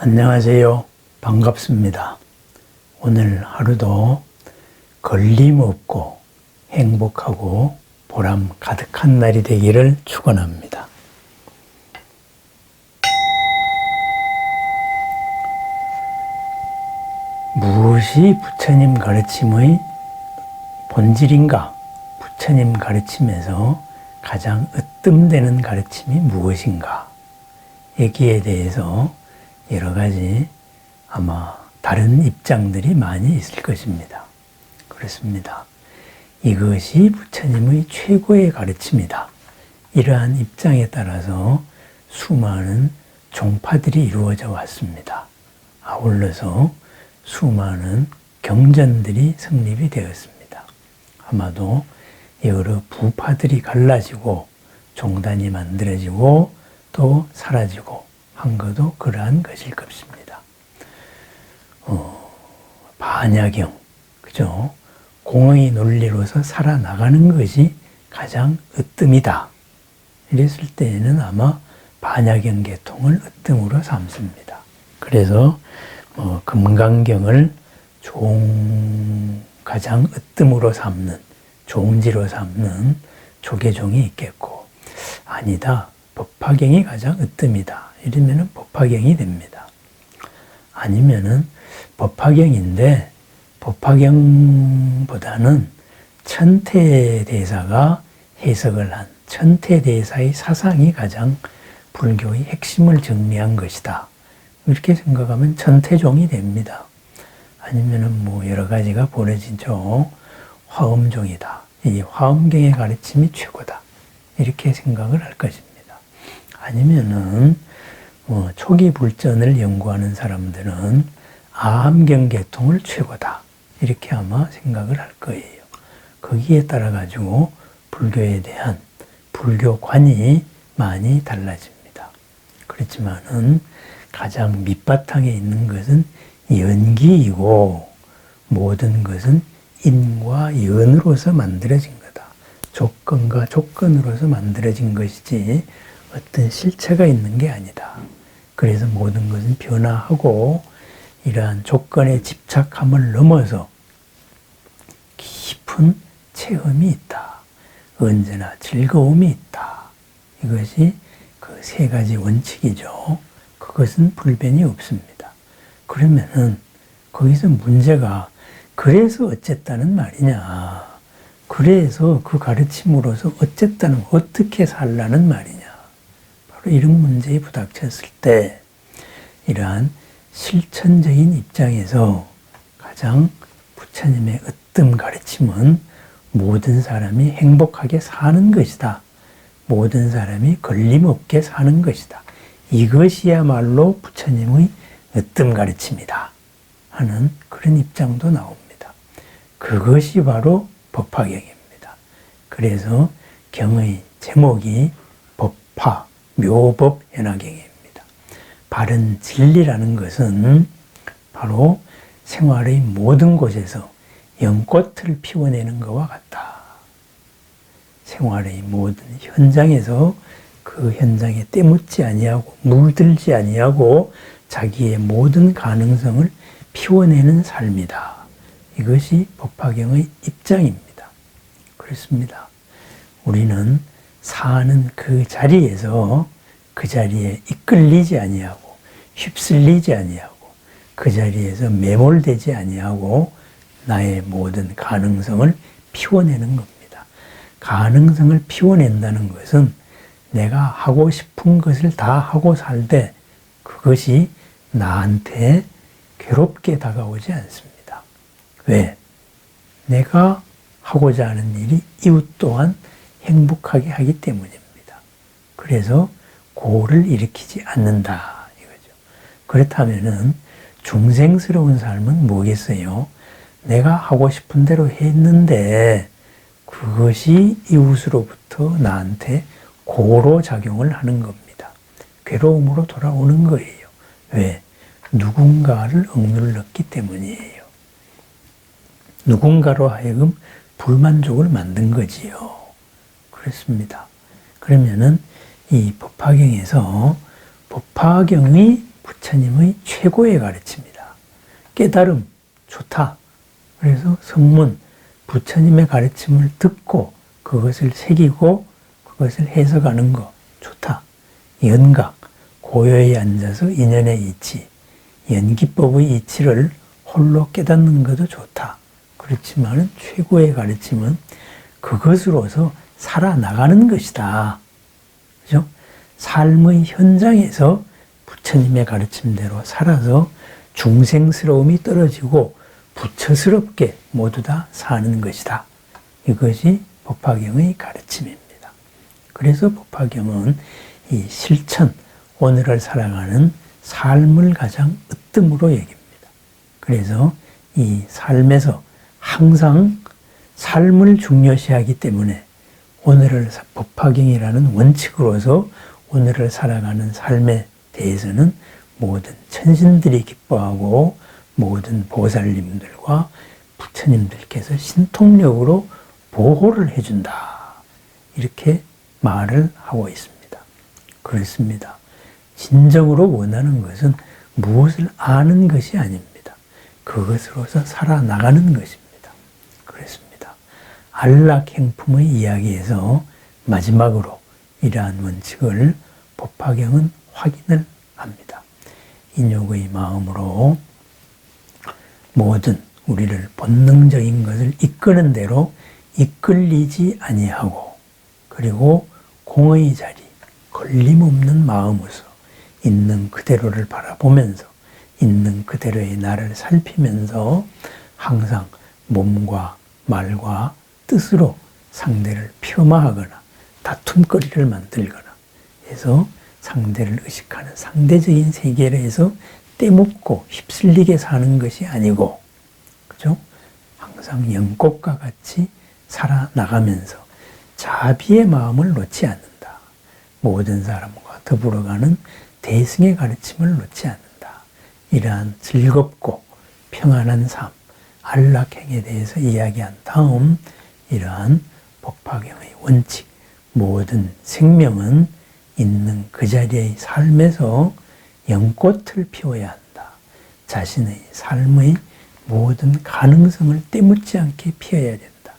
안녕하세요. 반갑습니다. 오늘 하루도 걸림없고 행복하고 보람 가득한 날이 되기를 축원합니다. 무엇이 부처님 가르침의 본질인가? 부처님 가르침에서 가장 으뜸되는 가르침이 무엇인가? 여기에 대해서 여러 가지 아마 다른 입장들이 많이 있을 것입니다. 그렇습니다. 이것이 부처님의 최고의 가르침이다. 이러한 입장에 따라서 수많은 종파들이 이루어져 왔습니다. 아울러서 수많은 경전들이 성립이 되었습니다. 아마도 여러 부파들이 갈라지고 종단이 만들어지고 또 사라지고 한 것도 그러한 것일 것입니다. 어, 반야경, 그죠? 공의 논리로서 살아나가는 것이 가장 으뜸이다. 이랬을 때에는 아마 반야경 계통을 으뜸으로 삼습니다. 그래서 어, 금강경을 종 가장 으뜸으로 삼는 종지로 삼는 조계종이 있겠고 아니다 법화경이 가장 으뜸이다 이러면은 법화경이 됩니다. 아니면은 법화경인데 법화경보다는 천태대사가 해석을 한 천태대사의 사상이 가장 불교의 핵심을 정리한 것이다. 이렇게 생각하면 천태종이 됩니다. 아니면은 뭐 여러 가지가 벌어지죠. 화엄종이다. 이 화엄경의 가르침이 최고다. 이렇게 생각을 할 것입니다. 아니면은 뭐 초기 불전을 연구하는 사람들은 아함경 계통을 최고다. 이렇게 아마 생각을 할 거예요. 거기에 따라 가지고 불교에 대한 불교관이 많이 달라집니다. 그렇지만은 가장 밑바탕에 있는 것은 연기이고 모든 것은 인과 연으로서 만들어진 거다. 조건과 조건으로서 만들어진 것이지 어떤 실체가 있는 게 아니다. 그래서 모든 것은 변화하고 이러한 조건에 집착함을 넘어서 깊은 체험이 있다. 언제나 즐거움이 있다. 이것이 그 세 가지 원칙이죠. 그것은 불변이 없습니다. 그러면은 거기서 문제가 그래서 어쨌다는 말이냐. 그래서 그 가르침으로서 어쨌다는 어떻게 살라는 말이냐. 이런 문제에 부닥쳤을 때 이러한 실천적인 입장에서 가장 부처님의 으뜸 가르침은 모든 사람이 행복하게 사는 것이다. 모든 사람이 걸림없게 사는 것이다. 이것이야말로 부처님의 으뜸 가르침이다. 하는 그런 입장도 나옵니다. 그것이 바로 법화경입니다. 그래서 경의 제목이 법화, 묘법 연화경입니다. 바른 진리라는 것은 바로 생활의 모든 곳에서 연꽃을 피워내는 것과 같다. 생활의 모든 현장에서 그 현장에 때묻지 아니하고 물들지 아니하고 자기의 모든 가능성을 피워내는 삶이다. 이것이 법화경의 입장입니다. 그렇습니다. 우리는 사는 그 자리에서 그 자리에 이끌리지 아니하고 휩쓸리지 아니하고 그 자리에서 매몰되지 아니하고 나의 모든 가능성을 피워내는 겁니다. 가능성을 피워낸다는 것은 내가 하고 싶은 것을 다 하고 살때 그것이 나한테 괴롭게 다가오지 않습니다. 왜? 내가 하고자 하는 일이 이웃 또한 행복하게 하기 때문입니다. 그래서 고를 일으키지 않는다 이거죠. 그렇다면은 중생스러운 삶은 뭐겠어요? 내가 하고 싶은 대로 했는데 그것이 이웃으로부터 나한테 고로 작용을 하는 겁니다. 괴로움으로 돌아오는 거예요. 왜? 누군가를 억눌렀기 때문이에요. 누군가로 하여금 불만족을 만든 거지요. 그렇습니다. 그러면은 이 법화경에서 법화경의 부처님의 최고의 가르침이다. 깨달음 좋다. 그래서 선문 부처님의 가르침을 듣고 그것을 새기고 그것을 해석하는 거 좋다. 연각 고요에 앉아서 인연의 이치 연기법의 이치를 홀로 깨닫는 것도 좋다. 그렇지만 최고의 가르침은 그것으로서 살아나가는 것이다. 그죠? 삶의 현장에서 부처님의 가르침대로 살아서 중생스러움이 떨어지고 부처스럽게 모두 다 사는 것이다. 이것이 법화경의 가르침입니다. 그래서 법화경은 이 실천, 오늘을 살아가는 삶을 가장 으뜸으로 여깁니다. 그래서 이 삶에서 항상 삶을 중요시하기 때문에 오늘을 법화경이라는 원칙으로서 오늘을 살아가는 삶에 대해서는 모든 천신들이 기뻐하고 모든 보살님들과 부처님들께서 신통력으로 보호를 해준다. 이렇게 말을 하고 있습니다. 그렇습니다. 진정으로 원하는 것은 무엇을 아는 것이 아닙니다. 그것으로서 살아나가는 것입니다. 안락 행품의 이야기에서 마지막으로 이러한 원칙을 법화경은 확인을 합니다. 인욕의 마음으로 모든 우리를 본능적인 것을 이끄는 대로 이끌리지 아니하고 그리고 공의 자리 걸림없는 마음으로 있는 그대로를 바라보면서 있는 그대로의 나를 살피면서 항상 몸과 말과 뜻으로 상대를 폄하하거나 다툼거리를 만들거나 해서 상대를 의식하는 상대적인 세계에서 떼먹고 휩쓸리게 사는 것이 아니고 그죠? 항상 연꽃과 같이 살아나가면서 자비의 마음을 놓지 않는다. 모든 사람과 더불어가는 대승의 가르침을 놓지 않는다. 이러한 즐겁고 평안한 삶, 안락행에 대해서 이야기한 다음 이러한 법화경의 원칙, 모든 생명은 있는 그 자리의 삶에서 연꽃을 피워야 한다. 자신의 삶의 모든 가능성을 때묻지 않게 피워야 된다.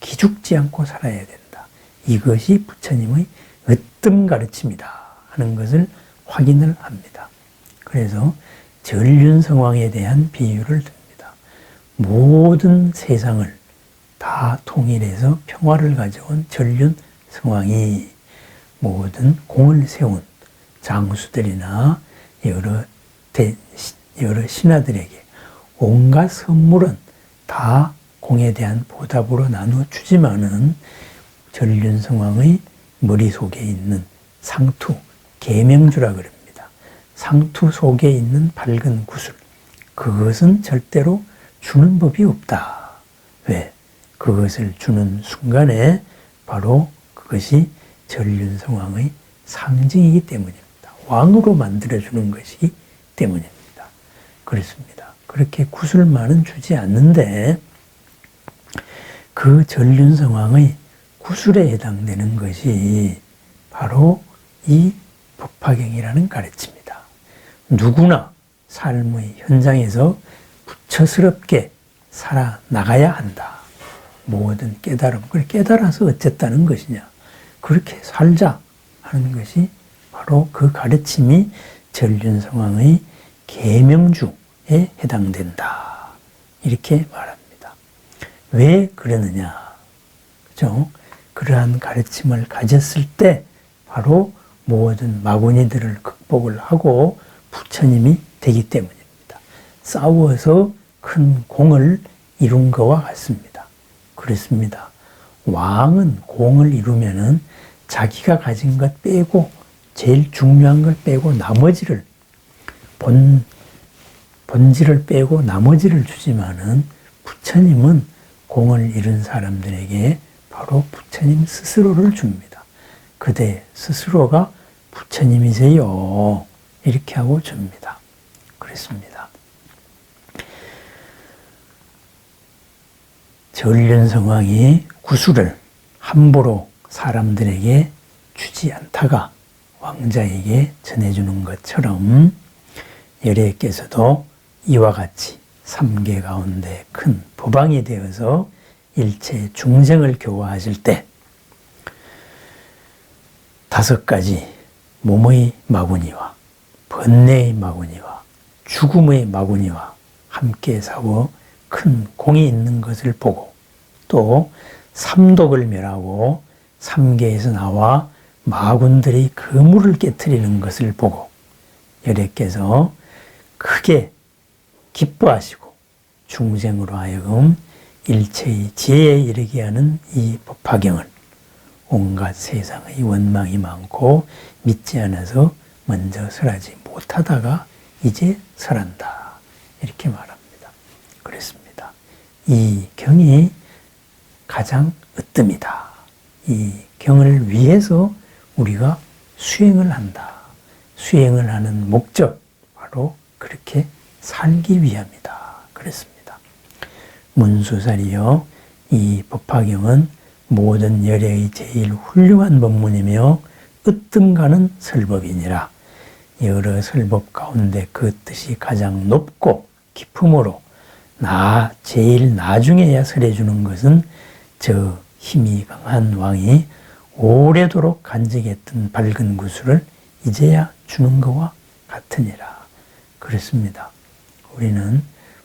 기죽지 않고 살아야 된다. 이것이 부처님의 으뜸 가르침이다 하는 것을 확인을 합니다. 그래서 전륜성왕에 대한 비유를 듭니다. 모든 세상을 다 통일해서 평화를 가져온 전륜 성왕이 모든 공을 세운 장수들이나 여러 대, 여러 신하들에게 온갖 선물은 다 공에 대한 보답으로 나누어 주지만은 전륜 성왕의 머릿속에 있는 상투, 계명주라 그럽니다. 상투 속에 있는 밝은 구슬. 그것은 절대로 주는 법이 없다. 왜? 그것을 주는 순간에 바로 그것이 전륜성왕의 상징이기 때문입니다. 왕으로 만들어주는 것이기 때문입니다. 그렇습니다. 그렇게 구슬만은 주지 않는데 그 전륜성왕의 구슬에 해당되는 것이 바로 이 법화경이라는 가르침이다. 누구나 삶의 현장에서 부처스럽게 살아나가야 한다. 모든 깨달음, 그걸 깨달아서 어쨌다는 것이냐. 그렇게 살자 하는 것이 바로 그 가르침이 전륜성왕의 계명주에 해당된다. 이렇게 말합니다. 왜 그러느냐. 그죠? 그러한 가르침을 가졌을 때 바로 모든 마구니들을 극복을 하고 부처님이 되기 때문입니다. 싸워서 큰 공을 이룬 것과 같습니다. 그렇습니다. 왕은 공을 이루면은 자기가 가진 것 빼고 제일 중요한 걸 빼고 나머지를 본 본질을 빼고 나머지를 주지만은 부처님은 공을 이룬 사람들에게 바로 부처님 스스로를 줍니다. 그대 스스로가 부처님이세요. 이렇게 하고 줍니다. 그렇습니다. 전륜성왕이 구술을 함부로 사람들에게 주지 않다가 왕자에게 전해주는 것처럼 열애께서도 이와 같이 삼계 가운데 큰 법왕이 되어서 일체 중생을 교화하실 때 다섯 가지 몸의 마구니와 번뇌의 마구니와 죽음의 마구니와 함께 싸워 큰 공이 있는 것을 보고 또 삼독을 멸하고 삼계에서 나와 마군들의 그물을 깨뜨리는 것을 보고 열애께서 크게 기뻐하시고 중생으로 하여금 일체의 지혜에 이르게 하는 이 법화경을 온갖 세상의 원망이 많고 믿지 않아서 먼저 설하지 못하다가 이제 설한다. 이렇게 말합니다. 그렇습니다. 이 경이 가장 으뜸이다. 이 경을 위해서 우리가 수행을 한다. 수행을 하는 목적, 바로 그렇게 살기 위함이다. 그랬습니다. 문수살이요. 이 법화경은 모든 열애의 제일 훌륭한 법문이며 으뜸가는 설법이니라. 여러 설법 가운데 그 뜻이 가장 높고 깊음으로 나 제일 나중에야 설해주는 것은 저 힘이 강한 왕이 오래도록 간직했던 밝은 구슬을 이제야 주는 것과 같으니라. 그렇습니다. 우리는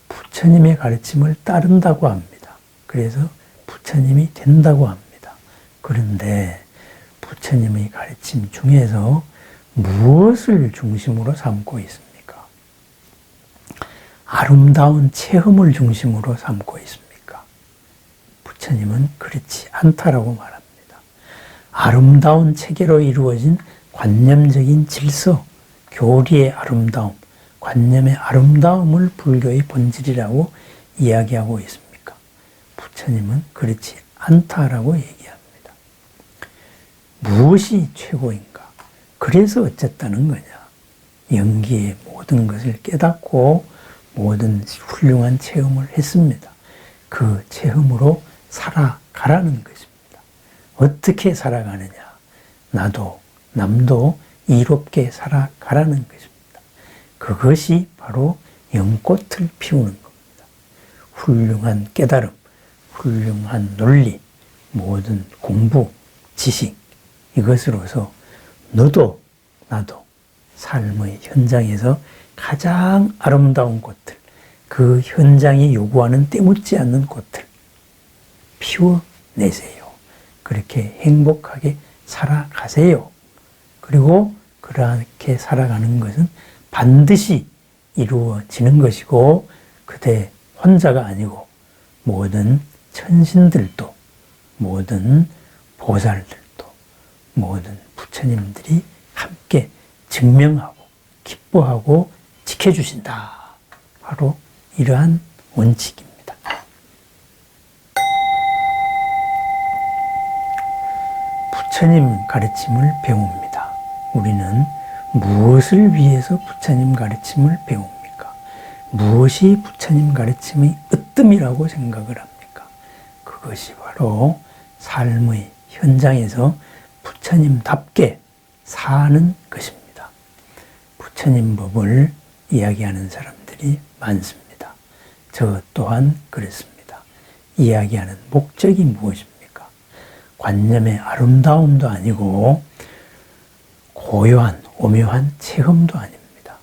부처님의 가르침을 따른다고 합니다. 그래서 부처님이 된다고 합니다. 그런데 부처님의 가르침 중에서 무엇을 중심으로 삼고 있습니까? 아름다운 체험을 중심으로 삼고 있습니까? 부처님은 그렇지 않다라고 말합니다. 아름다운 체계로 이루어진 관념적인 질서, 교리의 아름다움, 관념의 아름다움을 불교의 본질이라고 이야기하고 있습니까? 부처님은 그렇지 않다라고 얘기합니다. 무엇이 최고인가? 그래서 어쨌다는 거냐? 연기의 모든 것을 깨닫고 모든 훌륭한 체험을 했습니다. 그 체험으로 살아가라는 것입니다. 어떻게 살아가느냐? 나도 남도 이롭게 살아가라는 것입니다. 그것이 바로 연꽃을 피우는 겁니다. 훌륭한 깨달음, 훌륭한 논리, 모든 공부, 지식, 이것으로서 너도 나도 삶의 현장에서 가장 아름다운 꽃들, 그 현장이 요구하는 때묻지 않는 꽃들 피워내세요. 그렇게 행복하게 살아가세요. 그리고 그렇게 살아가는 것은 반드시 이루어지는 것이고 그대 혼자가 아니고 모든 천신들도 모든 보살들도 모든 부처님들이 함께 증명하고 기뻐하고 지켜주신다. 바로 이러한 원칙입니다. 부처님 가르침을 배웁니다. 우리는 무엇을 위해서 부처님 가르침을 배웁니까? 무엇이 부처님 가르침의 으뜸이라고 생각을 합니까? 그것이 바로 삶의 현장에서 부처님답게 사는 것입니다. 부처님 법을 이야기하는 사람들이 많습니다. 저 또한 그렇습니다. 이야기하는 목적이 무엇입니까? 관념의 아름다움도 아니고 고요한 오묘한 체험도 아닙니다.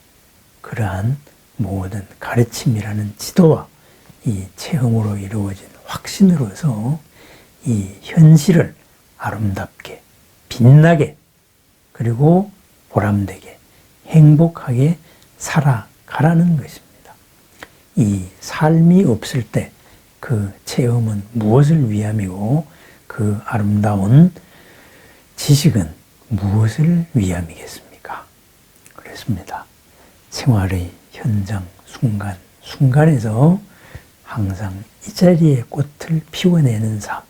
그러한 모든 가르침이라는 지도와 이 체험으로 이루어진 확신으로서 이 현실을 아름답게 빛나게 그리고 보람되게 행복하게 살아가라는 것입니다. 이 삶이 없을 때 그 체험은 무엇을 위함이고 그 아름다운 지식은 무엇을 위함이겠습니까? 그렇습니다. 생활의 현장, 순간, 순간에서 항상 이 자리에 꽃을 피워내는 삶,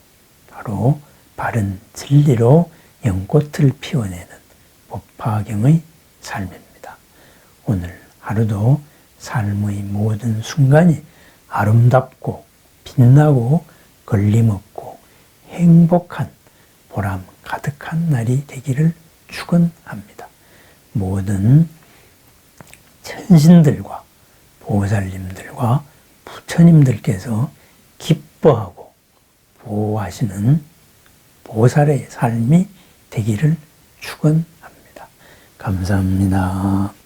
바로 바른 진리로 연꽃을 피워내는 법화경의 삶입니다. 오늘 하루도 삶의 모든 순간이 아름답고 빛나고 걸림없고 행복한 보람 가득한 날이 되기를 축원합니다. 모든 천신들과 보살님들과 부처님들께서 기뻐하고 보호하시는 보살의 삶이 되기를 축원합니다. 감사합니다.